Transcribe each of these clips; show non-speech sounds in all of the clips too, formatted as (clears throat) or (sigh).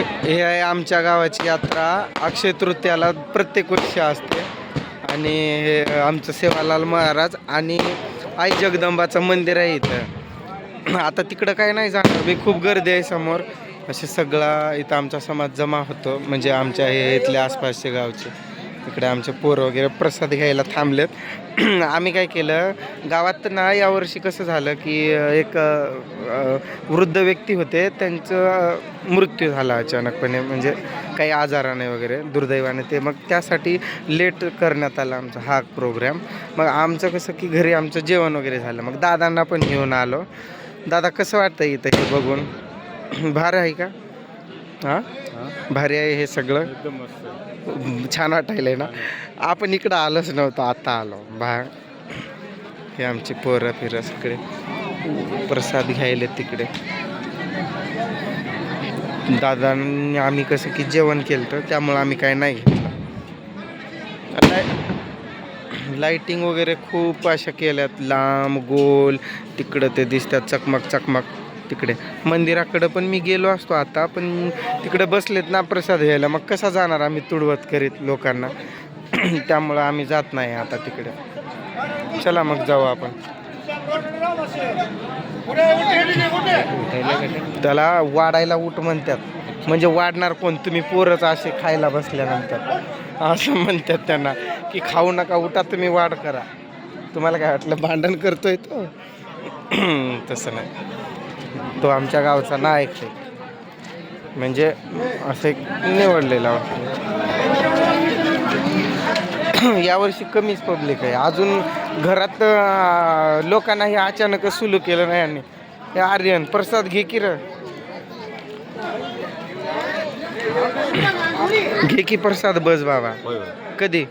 हे आहे आमच्या गावाची यात्रा. अक्षय तृतीयाला प्रत्येक वर्षी असते. आणि हे आमचं सेवालाल महाराज आणि आई जगदंबाचं मंदिर आहे इथं. आता तिकडं काय नाही जाणार मी खूप गर्दी आहे समोर. असे सगळा इथं आमचा समाज जमा होतो. म्हणजे आमच्या हे इथल्या आसपासचे गावचे. इकडे आमचे पोरं वगैरे प्रसाद घ्यायला थांबलेत. (clears throat) आम्ही काय केलं गावात ना यावर्षी कसं झालं की एक वृद्ध व्यक्ती होते त्यांचं मृत्यू झाला अचानकपणे म्हणजे काही आजाराने वगैरे दुर्दैवाने ते. मग त्यासाठी लेट करण्यात आला आमचा हा प्रोग्राम. मग आमचं कसं की घरी आमचं जेवण वगैरे झालं. मग दादांना पण घेऊन आलो. दादा कसं वाटतं इथं हे बघून? (clears throat) भारी आहे का? हां? भारी आहे हे सगळं. छान वाटायलंय ना? आपण इकडं आलोच नव्हतं आता आलो. बा हे आमची पोरं फिरं सगळे. प्रसाद घ्यायले तिकडे. दादांनी आम्ही कसं की जेवण केलं तर त्यामुळं आम्ही काय नाही घेतलं. लाय- लाइटिंग वगैरे खूप अशा केल्यात. लांब गोल तिकडं ते दिसतात चकमक चकमक. तिकडे. मंदिराकडं पण मी गेलो असतो आता पण तिकडे बसलेत ना प्रसाद घ्यायला. मग कसा जाणार आम्ही तुडवत करीत लोकांना? (clears throat) त्यामुळं आम्ही जात नाही आता तिकडे. चला मग जाऊ आपण. त्याला वाढायला उठ म्हणतात. म्हणजे वाढणार कोण? तुम्ही पोरच असे खायला बसल्यानंतर. असं म्हणतात त्यांना की खाऊ नका उठा तुम्ही वाढ करा. तुम्हाला काय वाटलं भांडण करतोय तो? (clears throat) तसं नाही. तो आमच्या गावचा नायक आहे. म्हणजे असं एक निवडलेला (clears throat) यावर्षी कमीच पब्लिक आहे. अजून घरात अं, लोकांना हे अचानकच सुरू केलं नाही यांनी. हे आर्यन प्रसाद घे की र? (clears throat) घे की प्रसाद बस बाबा. कधी?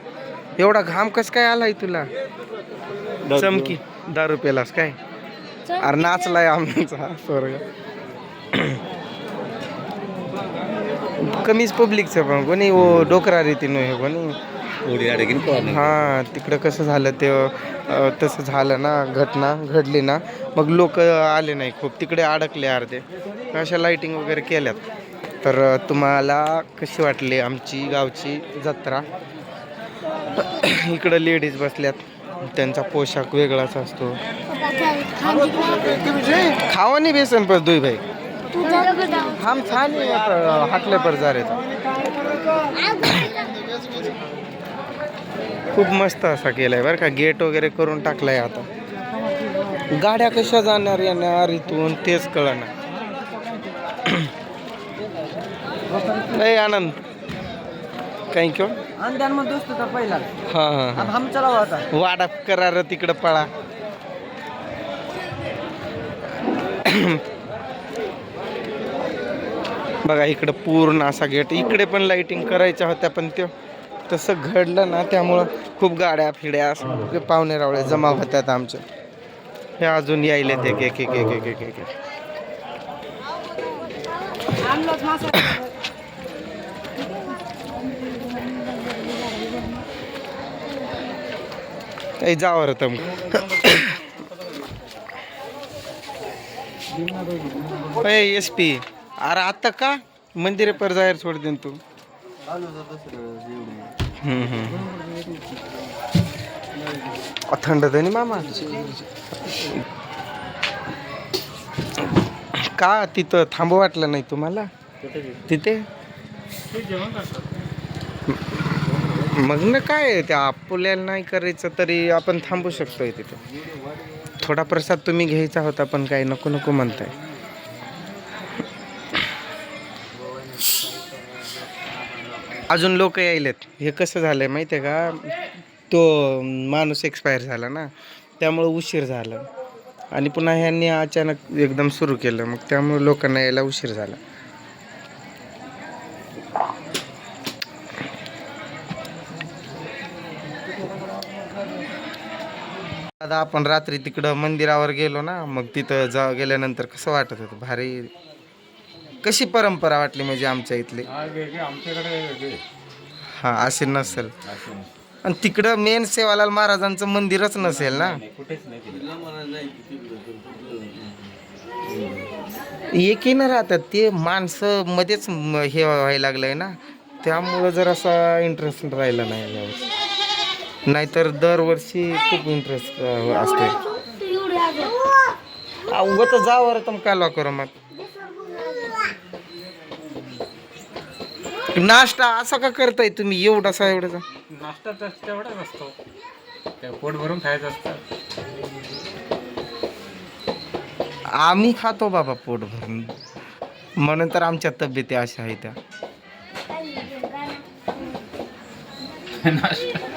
एवढा घाम कस काय आलाय तुला? चमकी. दारू पेलास काय? अरे नाचलाय आमचा स्वर्ग कमीच पब्लिकचं पण कोणी ओ डोकरा रीती हे कोणी. हां तिकडं कसं झालं ते तसं झालं ना घटना घडली ना मग लोक आले नाही खूप तिकडे अडकले अर्धे. अशा लाईटिंग वगैरे केल्यात. तर तुम्हाला कशी वाटली आमची गावची जत्रा? इकडं लेडीज बसल्यात त्यांचा पोशाख वेगळाच असतो. खावा नाही बेसन पर दुई भाई हम छान हाटले पर जा रे खूप मस्त असा केलाय बरं का गेट वगैरे करून टाकलाय आता. गाड्या कशा जाणार येणार इथून तेच कळणार नाही आनंद. काही किंवा दोस्त होता पहिला? हां हां अब हम चला हुआ था वाडा करार तिकडं पळा. (coughs) बघा इकडं पूर्ण असा गेट. इकडे पण लाईटिंग करायच्या होत्या पण ते तसं घडलं ना त्यामुळं खूप गाड्या फिड्या पाहुणे रावळे जमा होतात आमचे. हे अजून यायले ते के के के के के के के काही (coughs) जावर तम एस पी अरे आता का? मंदिर पर जाहीर सोड देन तू. थंड नाही मामा? का तिथं थांबू वाटलं नाही तुम्हाला? तिथे? मग ना काय ते त्या आपल्याला नाही करायचं तरी आपण थांबू शकतोय तिथे. थोडा प्रसाद तुम्ही घ्यायचा होता पण काय नको नको म्हणताय. अजून लोक यायलेत. हे कसं झालंय माहिती आहे का? तो माणूस एक्सपायर झाला ना त्यामुळं उशीर झाला. आणि पुन्हा ह्यांनी अचानक एकदम सुरू केलं. मग त्यामुळे लोकांना यायला उशीर झाला. आता आपण रात्री तिकडं मंदिरावर गेलो ना मग तिथं जा गेल्यानंतर कसं वाटत होतं? भारी. कशी परंपरा वाटली म्हणजे आमच्या इथली? आमच्याकडे वेगळे हा असे नसेल. आणि तिकडं मेन सेवालाल महाराजांचं मंदिरच नसेल ना? कुठेच नाही एकीनं राहतात ते माणसं मध्येच म- हे व्हायला लागलंय ना. त्यामुळं जर असा इंटरेस्ट राहिला नाही यावर्षी नाहीतर दरवर्षी खूप इंटरेस्ट असते. उगत जावर तुम काय करू मग नाश्ता असा का करताय तुम्ही? एवढासा एवढासा. नाश्ता तेवढाच असतो. पोट भरून खायचं असतं. आम्ही खातो बाबा पोट भरून. म्हणून तर आमच्या तब्येती अशा आहेत. त्या नाश्ता.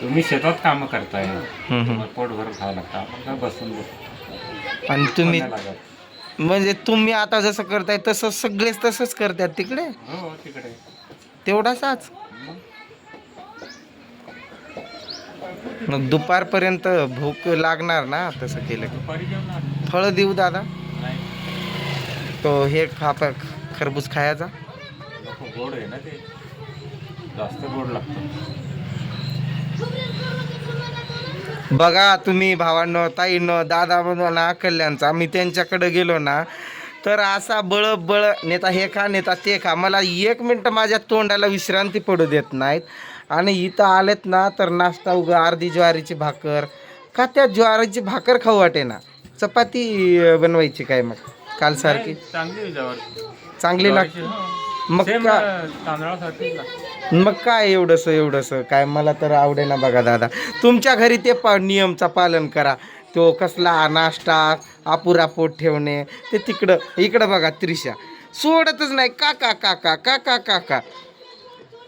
तुम्ही शेतात कामं करताय. तुम्हाला पोट भरून खावं लागतं. आपण काय बसून बसू? आणि तुम्ही नाही लागत? म्हणजे तुम्ही आता जसं करताय तसं सगळेच तसंच करतात तिकडे? हो तिकडे. तेवढासाच? मग दुपारपर्यंत भूक लागणार ना तसं केलं की? दुपारी जेवणार फळं देऊ दादा. नाही. तो हे खापा खरबूज खायचा. नको गोड आहे ना ते. जास्त गोड लागतं. बघा तुम्ही भावांनो ताईंनो दादा ना कल्याणचा मी त्यांच्याकडे गेलो ना तर असा बळ बळ नेता हे खा नेता ते खा मला एक मिनटं माझ्या तोंडाला विश्रांती पडू देत नाहीत. आणि इथं आलेत ना तर नाश्ता उगा अर्धी ज्वारीची भाकर. का त्या ज्वारीची भाकर खाऊ वाटे ना? चपाती बनवायची काय मग? काल सारखी. चांगली चांगली लागते मग लागते मग काय एवढंसं एवढंसं? काय मला तर आवडे ना बघा दादा. तुमच्या घरी ते पा नियमचा पालन करा. तो कसला नाश्ता अपुरा पोट ठेवणे ते तिकडं इकडं बघा त्रिशा. सोडतच नाही. का का का का का का का का?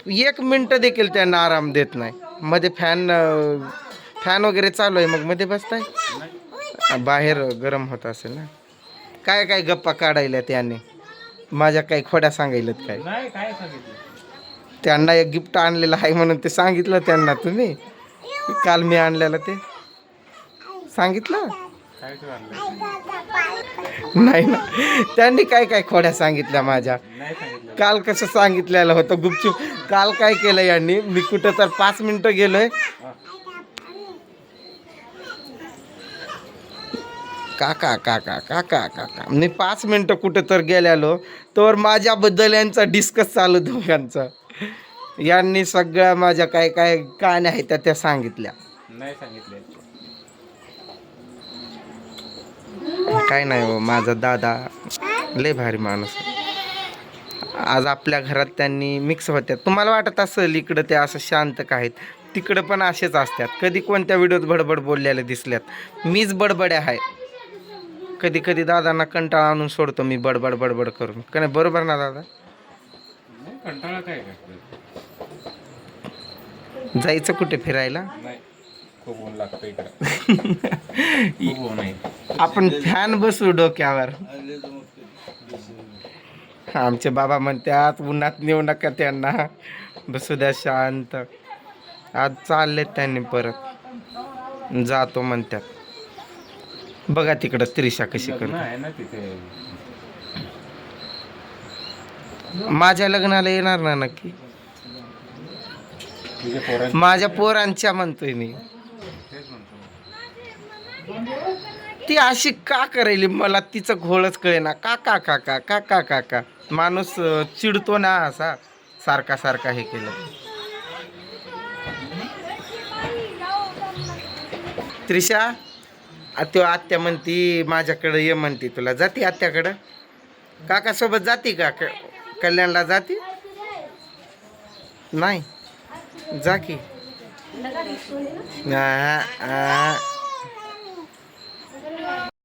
एक मिनटं देखील त्यांना आराम देत नाही. मध्ये फॅन फॅन वगैरे चालू आहे. मग मध्ये बसताय? बाहेर गरम होत असेल ना? काय काय गप्पा काढायला त्याने माझ्या काही खोड्या सांगायल्यात काय? काय सांगितलं? त्यांना एक गिफ्ट आणलेलं आहे म्हणून ते सांगितलं त्यांना तुम्ही. काल मी आणलेलं ते. सांगितलं? नाही ना. त्यांनी काय काय खोड्या सांगितल्या माझ्या? काल कसं सांगितलेलं होतं गुपचूप? काल काय केलं यांनी? मी कुठं तर पाच मिनटं गेलोय. काका काका काका काका. मी पाच मिनटं कुठं तर गेलेलो तर माझ्याबद्दल यांचा डिस्कस चालू दोघांचा यांनी सगळ्या माझ्या काय काय कहाण्या आहेत त्या त्या सांगितल्या. नाही सांगितले काय नाही हो माझा दादा लय भारी माणूस. आज आपल्या घरात त्यांनी मिक्स होत्यात तुम्हाला वाटत असेल इकडं ते असं शांत का आहेत? तिकडं पण असेच असतात. कधी कोणत्या व्हिडिओत बडबड बोललेले दिसल्यात. मीच बडबड्या आहे. कधी कधी दादांना कंटाळा आणून सोडतो मी बडबड बडबड करून. का नाही? बरोबर ना दादा? कंटाळा काय जायचं कुठे फिरायला? खूप ऊन लागतं इकडं. (laughs) आपण फॅन बसू डोक्यावर. आमचे बाबा म्हणतात उन्हात नेऊ नका त्यांना. बसू द्या शांत. आज चाललेत त्यांनी परत. जातो म्हणतात. बघा तिकडं त्रिशा कशी लग्न करते. आहे ना तिथे. माझ्या लग्नाला येणार ना नक्की? तुझे पोरांचे. माझ्या पोरांच्या म्हणतोय मी. तेच म्हणतो ती अशी का करेली? मला तिचं घोळच कळेना. का का का का का का का का? माणूस अं, चिडतो ना असा. सारखा सारखा हे केलं. त्रिशा? आत्या आत्या म्हणती माझ्याकडं ये म्हणती तुला. जाती आत्याकडं? काकासोबत जाती का? क- कल्याणला जाती? नाही. जा की.